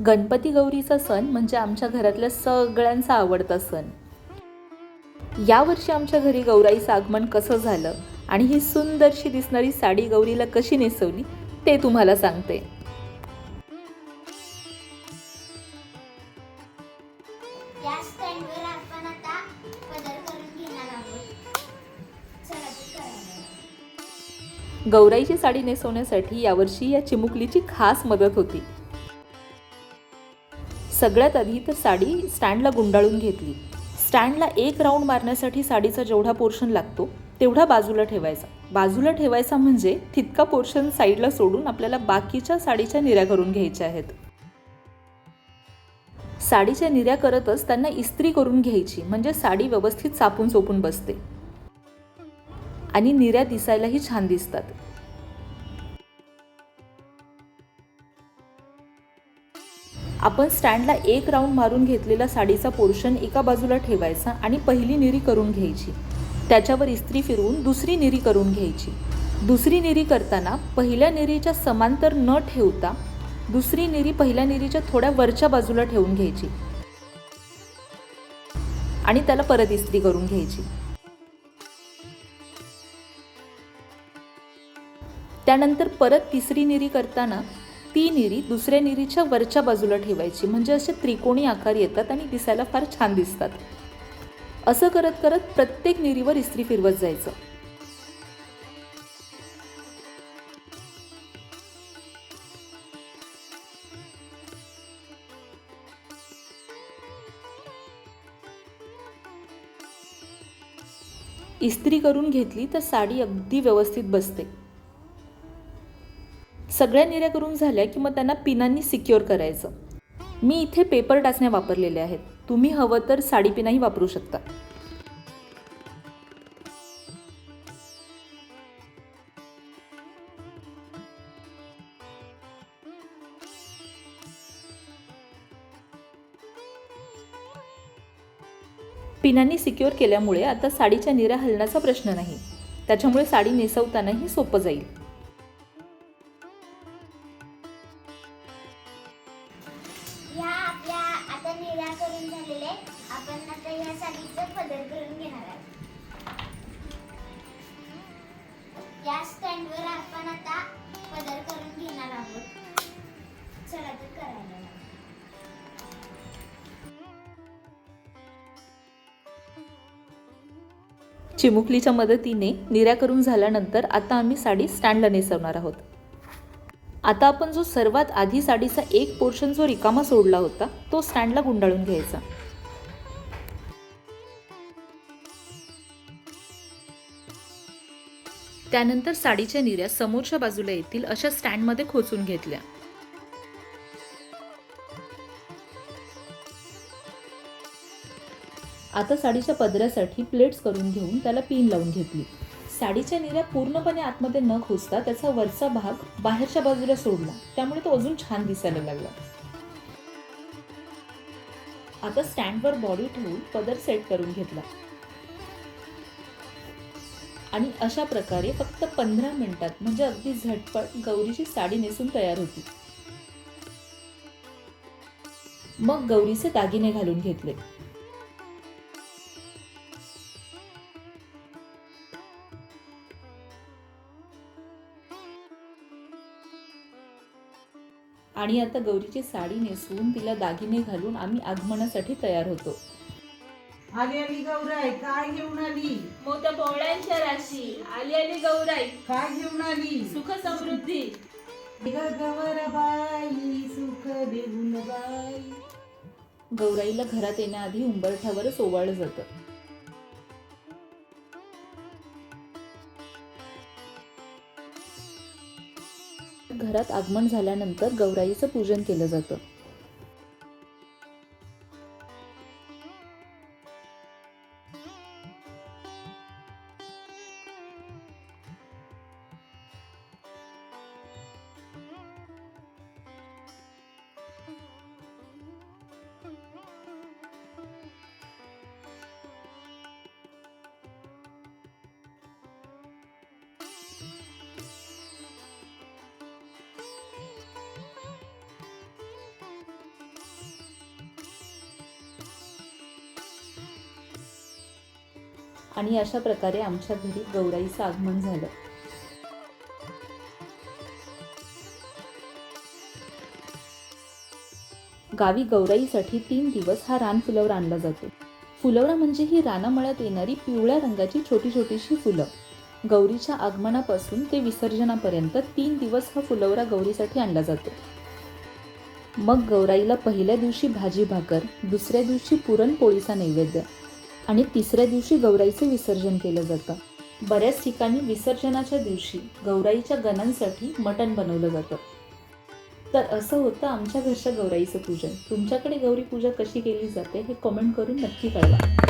गणपती गौरीचा सण म्हणजे आमच्या घरातल्या सगळ्यांचा आवडता सण. यावर्षी आमच्या घरी गौराईचं आगमन कसं झालं आणि ही सुंदरशी दिसणारी साडी गौरीला कशी नेसवली ते तुम्हाला सांगते. गौराईची साडी नेसवण्यासाठी यावर्षी या चिमुकलीची खास मदत होती. सगळ्यात आधी तर साडी स्टँडला गुंडाळून घेतली. स्टँडला एक राऊंड मारण्यासाठी साडीचा जेवढा पोर्शन लागतो तेवढा बाजूला ठेवायचा. बाजूला ठेवायचा म्हणजे तितका पोर्शन साईडला सोडून आपल्याला बाकीच्या साडीच्या निऱ्या करून घ्यायच्या आहेत. साडीच्या निऱ्या करतच त्यांना इस्त्री करून घ्यायची म्हणजे साडी व्यवस्थित सापून सोपून बसते. आणि निऱ्या दिसायलाही छान दिसतात. आपण स्टँडला एक राऊंड मारून घेतलेला साडीचा पोर्शन एका बाजूला ठेवायचा आणि पहिली निरी करून घ्यायची. त्याच्यावर इस्त्री फिरवून दुसरी निरी करून घ्यायची. दुसरी निरी करताना पहिल्या निरीच्या समांतर न ठेवता दुसरी निरी पहिल्या निरीच्या थोड्या वरच्या बाजूला ठेवून घ्यायची. आणि त्याला परत इस्त्री करून घ्यायची. त्यानंतर परत तिसरी निरी करताना ती निरी दुसऱ्या निरीच्या वरच्या बाजूला ठेवायची. म्हणजे असे त्रिकोणी आकार येतात आणि दिसायला फार छान दिसतात. असं करत करत प्रत्येक निरीवर इस्त्री फिरवत जायचं. इस्त्री करून घेतली तर साडी अगदी व्यवस्थित बसते. सगळ्या निऱ्या करून झाल्या की मग त्यांना पिनांनी सिक्युअर करायचं. मी इथे पेपर टाचण्या वापरलेल्या आहेत. तुम्ही हवं तर साडी पिनाही वापरू शकता. पिनांनी सिक्युअर केल्यामुळे आता साडीच्या निऱ्या हलण्याचा प्रश्न नाही. त्याच्यामुळे साडी नेसवतानाही सोपं जाईल. चिमुकलीच्या मदतीने निऱ्या करून झाल्यानंतर आता आम्ही साडी स्टँडला नेसवणार आहोत. आता आपण जो सर्वात आधी साडीचा एक पोर्शन जो रिकामा सोडला होता तो स्टँडला गुंडाळून घ्यायचा. त्यानंतर साडीच्या निऱ्या समोरच्या बाजूला येतील अशा स्टँडमध्ये खोचून घेतल्या. आता साडीच्या पदरासाठी प्लेट्स करून घेऊन त्याला पिन लावून घेतली. साडीच्या निऱ्या पूर्णपणे आतमध्ये न खोचता त्याचा वरचा भाग बाहेरच्या बाजूला सोडला. त्यामुळे तो अजून छान दिसायला लागला. आता स्टँडवर बॉडी ठेवून पदर सेट करून घेतला. आणि अशा प्रकारे फक्त पंधरा मिनिटात म्हणजे अगदी झटपट गौरीची साडी नेसून तयार होती. मग गौरीचे दागिने घालून घेतले. आणि आता गौरीची साडी नेसवून तिला दागिने घालून आम्ही आगमनासाठी तयार होतो. आली आली गौराई काय घेऊन आली? मोठ्या पोवळ्यांच्या राशी. आली आली गौराई. काय घेऊन आली? सुख समृद्धी. गवर बाई सुख देऊन बाई. गौराईला घरात येण्याआधी उंबरठ्यावरच ओवाळलं जातं. घरात आगमन झाल्यानंतर गौराईचं पूजन केलं जातं. आणि अशा प्रकारे आमच्या घरी गौराईचं आगमन झालं. गावी गौराईसाठी तीन दिवस हा रान फुलवरा आणला जातो. फुलवरा म्हणजे ही रानामळ्यात येणारी पिवळ्या रंगाची छोटी छोटीशी फुलं. गौरीच्या आगमनापासून ते विसर्जनापर्यंत तीन दिवस हा फुलवरा गौरीसाठी आणला जातो. मग गौराईला पहिल्या दिवशी भाजी भाकर दुसऱ्या दिवशी पुरणपोळीचा नैवेद्य आणि तिसऱ्या दिवशी गौराईचे विसर्जन केलं जातं. बऱ्याच ठिकाणी विसर्जनाच्या दिवशी गौराईच्या गणांसाठी मटण बनवलं जातं. तर असं होतं आमच्या घरच्या गौराईचं पूजन. तुमच्याकडे गौरी पूजा कशी केली जाते हे कमेंट करून नक्की कळवा.